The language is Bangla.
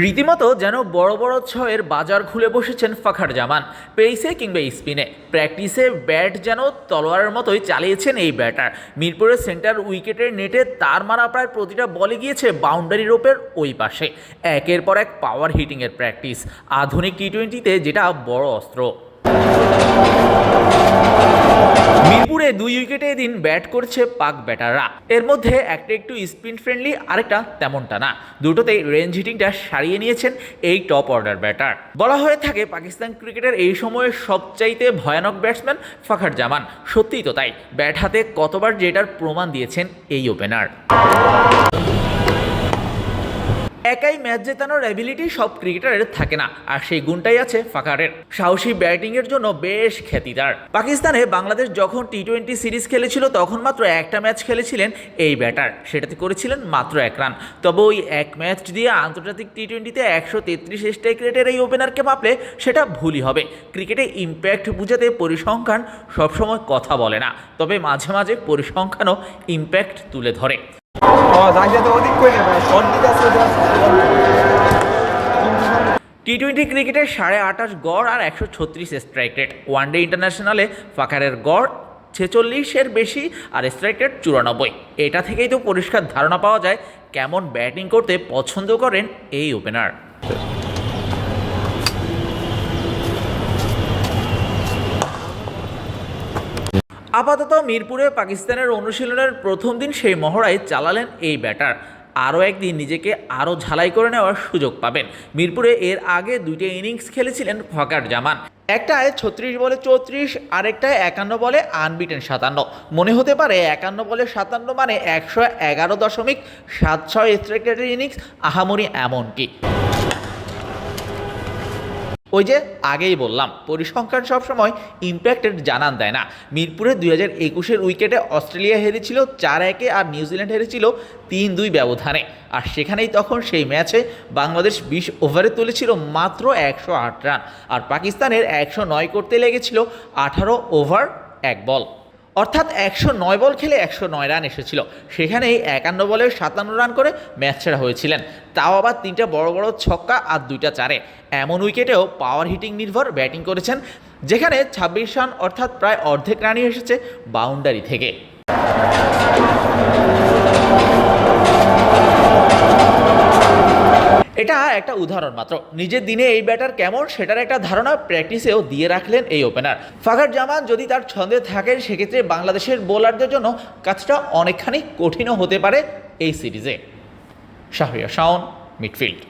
রীতিমতো যেন বড় বড় ছয়ের বাজার খুলে বসেছেন ফাখার জামান, পেইসে কিংবা স্পিনে। প্র্যাকটিসে ব্যাট যেন তলোয়ারের মতোই চালিয়েছেন এই ব্যাটার। মিরপুরের সেন্টার উইকেটের নেটে তার মারা প্রায় প্রতিটা বলে গিয়েছে বাউন্ডারি রোপের ওই পাশে। একের পর এক পাওয়ার হিটিংয়ের প্র্যাকটিস, আধুনিক টি টোয়েন্টিতে যেটা বড় অস্ত্র। মিরপুরে দুই উইকেটে এদিন ব্যাট করছে পাক ব্যাটাররা। এর মধ্যে একটা একটু স্পিন ফ্রেন্ডলি, আরেকটা তেমনটা না। দুটোতেই রেঞ্জ হিটিংটা সারিয়ে নিয়েছেন এই টপ অর্ডার ব্যাটার। বলা হয়ে থাকে পাকিস্তান ক্রিকেটের এই সময়ে সবচাইতে ভয়ানক ব্যাটসম্যান ফাখার জামান। সত্যিই তো তাই, ব্যাট হাতে কতবার যেটার প্রমাণ দিয়েছেন এই ওপেনার। একাই ম্যাচ জেতানোর অ্যাবিলিটি সব ক্রিকেটারের থাকে না। আর সেই গুণটাই আছে ফাকারের। সাহসী ব্যাটিংয়ের জন্য বেশ খ্যাতিদার। পাকিস্তানে বাংলাদেশ যখন টি টোয়েন্টি সিরিজ খেলেছিল, তখন মাত্র একটা ম্যাচ খেলেছিলেন এই ব্যাটার সেটাতে করেছিলেন মাত্র এক রান তবে ওই এক ম্যাচ দিয়ে আন্তর্জাতিক টি টোয়েন্টিতে একশো তেত্রিশ স্ট্রাইক রেটের এই ওপেনারকে মাপলে সেটা ভুলই হবে। ক্রিকেটে ইম্প্যাক্ট বুঝাতে পরিসংখ্যান সবসময় কথা বলে না। তবে মাঝে মাঝে পরিসংখ্যানও ইম্প্যাক্ট তুলে ধরে। টি টোয়েন্টি ক্রিকেটের সাড়ে আঠাশ গড় আর একশো ছত্রিশ স্ট্রাইক রেট ওয়ান ডে ইন্টারন্যাশনালে ফাকারের গড় ছেচল্লিশের বেশি আর স্ট্রাইক রেট চুরানব্বই। এটা থেকেই তো পরিষ্কার ধারণা পাওয়া যায় কেমন ব্যাটিং করতে পছন্দ করেন এই ওপেনার আপাতত মিরপুরে পাকিস্তানের অনুশীলনের প্রথম দিন সেই মহড়ায় চালালেন এই ব্যাটার। আরও একদিন নিজেকে আরও ঝালাই করে নেওয়ার সুযোগ পাবেন। মিরপুরে এর আগে দুইটা ইনিংস খেলেছিলেন ফকার জামান। একটায় ছত্রিশ বলে চৌত্রিশ, আরেকটায় একান্ন বলে আনবিটেন সাতান্ন। মনে হতে পারে একান্ন বলে সাতান্ন মানে একশো এগারো দশমিক সাত ছয় স্ট্রাইক ইনিংস, আহামরি এমন কি ওই যে আগেই বললাম, পরিসংখ্যান সবসময় ইম্প্যাক্টেড জানান দেয় না। মিরপুরে দুই হাজার একুশের উইকেটে অস্ট্রেলিয়া হেরেছিল চার একে আর নিউজিল্যান্ড হেরেছিল তিন দুই ব্যবধানে। আর সেখানেই তখন সেই ম্যাচে বাংলাদেশ বিশ ওভারে তুলেছিল মাত্র একশো আট রান। আর পাকিস্তানের একশো নয় করতে লেগেছিল আঠারো ওভার এক বল। অর্থাৎ একশো নয় বল খেলে একশো নয় রান এসেছিল। সেখানেই একান্ন বলে সাতান্ন রান করে ম্যাচ ছেড়া হয়েছিলেন। তাও আবার তিনটা বড় বড় ছক্কা আর দুইটা চারে। এমন উইকেটেও পাওয়ার হিটিং নির্ভর ব্যাটিং করেছেন, যেখানে ছাব্বিশ রান অর্থাৎ প্রায় অর্ধেক রানই এসেছে বাউন্ডারি থেকে। এটা একটা উদাহরণ মাত্র। নিজের দিনে এই ব্যাটার কেমন সেটার একটা ধারণা প্র্যাকটিসেও দিয়ে রাখলেন এই ওপেনার ফাগার জামান যদি তার ছন্দে থাকেন, সেক্ষেত্রে বাংলাদেশের বোলারদের জন্য কাজটা অনেকখানি কঠিনও হতে পারে এই সিরিজে। শাহরিয়া শাওন, মিডফিল্ড।